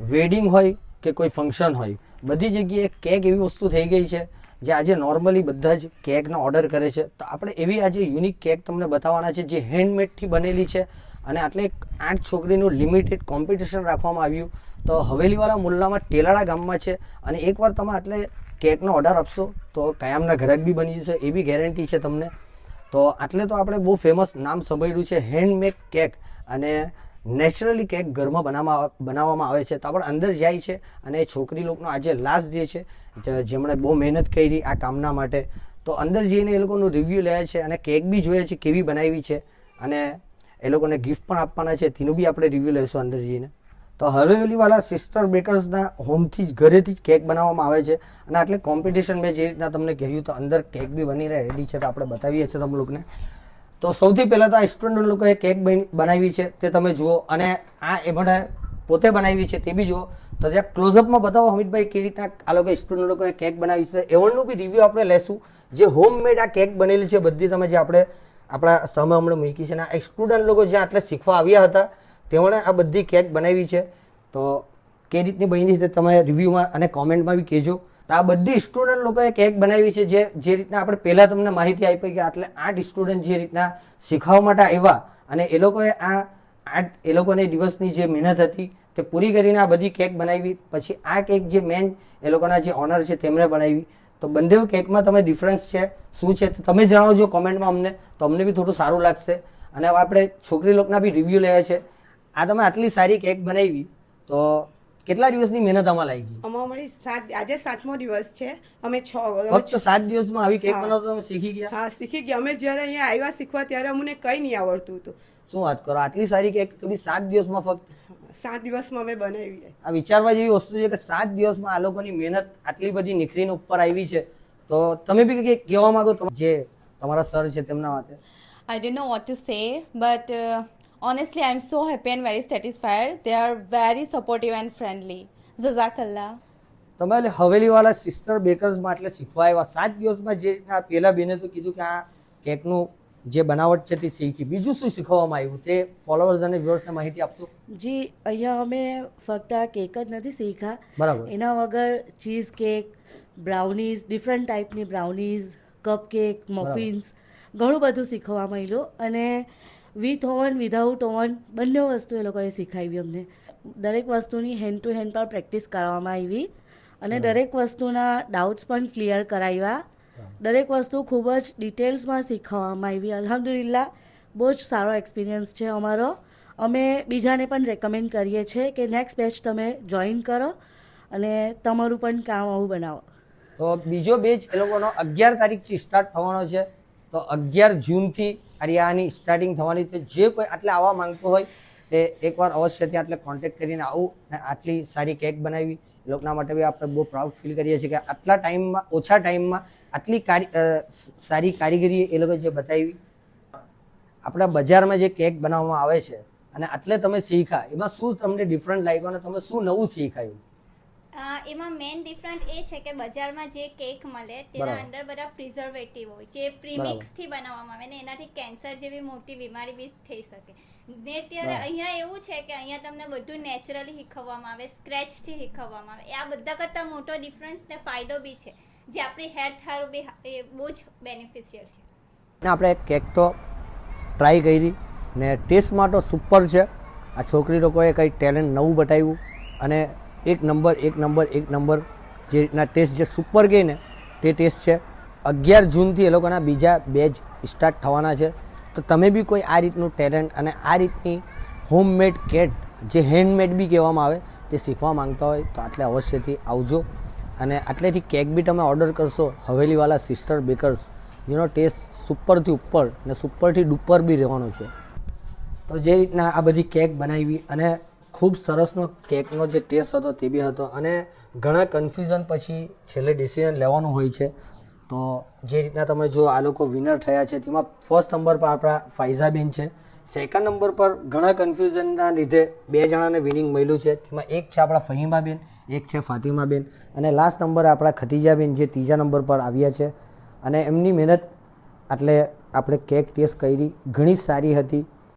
Wedding હોય કે કોઈ ફંક્શન હોય, બધી જગ્યાએ કેક એવી વસ્તુ થઈ ગઈ છે જે આજે નોર્મલી બધા જ કેકનો ઓર્ડર કરે છે. તો આપણે એવી આજે યુનિક કેક તમને બતાવવાના છે જે હેન્ડમેડથી બનેલી છે અને આટલે એક આઠ છોકરીનું લિમિટેડ કોમ્પિટિશન રાખવામાં આવ્યું. તો હવેલીવાળા મુલ્લામાં ટેલાળા ગામમાં છે અને એકવાર તમે આટલે કેકનો ઓર્ડર આપશો તો કાયમના ગ્રાહક બી બની જશે એવી ગેરંટી છે તમને. તો આટલે તો આપણે બહુ ફેમસ નામ સાંભળ્યું છે હેન્ડમેડ કેક અને નેચરલી કેક ઘરમાં બનાવવામાં બનાવવામાં આવે છે તો આપણે અંદર જાય છે અને એ છોકરી લોકોનો આજે લાસ્ટ જે છે જેમણે બહુ મહેનત કરી આ કામના માટે, તો અંદર જઈને એ લોકોનું રિવ્યૂ લે છે અને કેક બી જોઈએ છે, કેવી બનાવી છે અને એ લોકોને ગિફ્ટ પણ આપવાના છે, તેનું બી આપણે રિવ્યૂ લઈશું અંદર જઈને. તો હવેલીવાળા સિસ્ટર બેકર્સના હોમથી જ, ઘરેથી જ કેક બનાવવામાં આવે છે અને આટલે કોમ્પિટિશન મેં જે રીતના તમને કહ્યું તો અંદર કેક બી બની રહે રેડી છે તો આપણે બતાવીએ છીએ તમને લોકોને. તો સૌથી પહેલાં તો આ સ્ટુડન્ટ લોકોએ કેક બની- બનાવી છે, તે તમે જુઓ. અને આ એમણે પોતે બનાવી છે, તે બી જુઓ. તો ત્યાં ક્લોઝઅપમાં બતાવો હમીદભાઈ કેવી રીતના આ લોકો સ્ટુડન્ટ લોકોએ કેક બનાવી છે. એવણનું બી રિવ્યૂ આપણે લેશું. જે હોમમેડ આ કેક બનેલી છે, બધી તમે જે આપણે, આપણા સામે હમણાં મૂકી છે. અને આ સ્ટુડન્ટ લોકો જ્યાં આટલે શીખવા આવ્યા હતા, તેમણે આ બધી કેક બનાવી છે. તો કે રીતની બની છે તમે રિવ્યૂમાં અને કોમેન્ટમાં બી કહેજો. તો આ બધી સ્ટુડન્ટ લોકોએ કેક બનાવી છે જે જે રીતના આપણે પહેલાં તમને માહિતી આપી કે આટલે આઠ સ્ટુડન્ટ જે રીતના શીખવા માટે આવ્યા અને એ લોકોએ આ આઠ, એ લોકોને દિવસની જે મહેનત હતી તે પૂરી કરીને આ બધી કેક બનાવી. પછી આ કેક જે મેન એ લોકોના જે ઓનર છે તેમણે બનાવી. તો બંને કેકમાં તમે ડિફરન્સ છે. શું છે તો તમે જણાવજો કોમેન્ટમાં અમને. તો અમને બી થોડું સારું લાગશે. અને આપણે છોકરી લોકોના બી રિવ્યૂ લેવા છે. આ તમે આટલી સારી કેક બનાવી. તો કેટલા દિવસની મહેનત આમાં લાગી? અમારી સાત આજે સાતમો દિવસ છે. અમે છ ફક્ત સાત દિવસમાં આવી કેક. બનાવતો તમે શીખી ગયા? હા શીખી ગયા. અમે જ્યારે અહીંયા આવ્યા શીખવા ત્યારે અમને કંઈ નહીં આવડતું હતું. શું વાત કરો? આટલી સારી કેક તમે સાત દિવસમાં ફક્ત? સાત દિવસમાં અમે બનાવી આ વિચારવા જેવી વસ્તુ છે કે સાત દિવસમાં આ લોકોની મહેનત આટલી બધી નીકળીને ઉપર આવી છે. તો તમે બી કંઈક કહેવા માંગો તમ- જે તમારા સર છે તેમના માટે I don't know what to say but honestly honestly, I'm so happy and very satisfied. They are very supportive and friendly. Jazakallah. તમે એટલે હવેલીવાળા સિસ્ટર બેકર્સમાં એટલે શીખવા આવ્યા સાત દિવસમાં જે આ પહેલાં બેને તો કીધું કે આ કેકનું જે બનાવટ છે તે શીખી. બીજું શું શીખવવામાં આવ્યું? તે ફોલોઅર્સ અને વ્યુઅર્સને માહિતી આપશો? જી અહીંયા અમે ફક્ત આ કેક જ નથી શીખ્યા. બરાબર. એના વગર ચીઝ કેક બ્રાઉનીઝ ડિફરન્ટ ટાઈપની બ્રાઉનીઝ કપ કેક મફિન્સ ઘણું બધું શીખવા મળ્યું અને વિથ ઓવન વિધાઉટ ઓવન બંને વસ્તુ એ લોકોએ શીખાવી અમને. દરેક વસ્તુની હેન્ડ ટુ હેન્ડ પર પ્રેક્ટિસ કરવામાં આવી. અને દરેક વસ્તુના ડાઉટ્સ પણ ક્લિયર કરાવ્યા. દરેક વસ્તુ ખૂબ જ ડિટેલ્સમાં શીખવવામાં આવી. અલહમદુલિલ્લા બહુ જ સારો એક્સપિરિયન્સ છે અમારો. અમે બીજાને પણ રેકમેન્ડ કરીએ છીએ કે નેક્સ્ટ બેચ તમે જોઈન કરો અને તમારું પણ કામ આવું બનાવો. તો બીજો બેચ એ લોકોનો અગિયાર તારીખથી સ્ટાર્ટ થવાનો છે. તો અગિયાર જૂનથી આની સ્ટાર્ટિંગ થવાની છે. જે કોઈ આટલે આવવા માંગતો હોય તે એકવાર અવશ્ય ત્યાં એટલે કોન્ટેક્ટ કરીને આવું અને આટલી સારી કેક બનાવી. લોકોના માટે બી આપણે બહુ પ્રાઉડ ફીલ કરીએ છીએ કે આટલા ટાઈમમાં ઓછા ટાઈમમાં આટલી સારી કારીગરી એ લોકો જે બતાવી. આપણા બજારમાં જે કેક બનાવવામાં આવે છે અને આટલે તમે શીખા એમાં શું તમને ડિફરન્ટ લાગ્યું અને તમે શું નવું શીખાયું? એમાં મેઇન ડિફરન્ટ એ છે કે બજારમાં જે કેક મળે તેના અંદર બધા પ્રિઝર્વેટિવ હોય. જે પ્રીમિક્સથી બનાવવામાં આવે ને એનાથી કેન્સર જેવી મોટી બીમારી બી થઈ શકે. ને ત્યારે અહીંયા એવું છે કે અહીંયા તમને બધું નેચરલી શીખવવામાં આવે સ્ક્રેચથી શીખવવામાં આવે. આ બધા કરતાં મોટો ડિફરન્સ ને ફાયદો બી છે જે આપણી હેલ્થ સારું બી એ બહુ જ બેનિફિશિયલ છે. આપણે કેક તો ટ્રાય કરી ને ટેસ્ટમાં તો સુપર છે. આ છોકરી લોકોએ કંઈ ટેલેન્ટ નવું બતાવ્યું અને એક નંબર એક નંબર એક નંબર જે રીતના ટેસ્ટ જે સુપર ગઈ ને, તે ટેસ્ટ છે. અગિયાર જૂનથી એ લોકોના બીજા બેચ સ્ટાર્ટ થવાના છે. તો તમે બી કોઈ આ રીતનું ટેલેન્ટ અને આ રીતની હોમમેડ કેટ જે હેન્ડમેડ બી કહેવામાં આવે, તે શીખવા માંગતા હોય, તો આટલે અવશ્યથી આવજો. અને આટલેથી કેક બી તમે ઓર્ડર કરશો, હવેલીવાલા સિસ્ટર બેકર્સ જેનો ટેસ્ટ સુપરથી ઉપર ને સુપરથી ડુપર બી રહેવાનો છે. તો જે રીતના આ બધી કેક બનાવી અને ખૂબ સરસનો કેકનો જે ટેસ્ટ હતો તે બી હતો અને ઘણા કન્ફ્યુઝન પછી છેલ્લે ડિસિઝન લેવાનું હોય છે. તો જે રીતના તમે જો આ લોકો વિનર થયા છે, તેમાં ફર્સ્ટ નંબર પર આપણા ફાઇઝાબેન છે. સેકન્ડ નંબર પર ઘણા કન્ફ્યુઝનના લીધે બે જણાને વિનિંગ મળ્યું છે. તેમાં એક છે આપણા ફહીમાબેન, એક છે ફાતિમાબેન અને લાસ્ટ નંબર આપણા ખતીજાબેન જે ત્રીજા નંબર પર આવ્યા છે. અને એમની મહેનત એટલે આપણે કેક ટેસ્ટ કરી, ઘણી સારી હતી.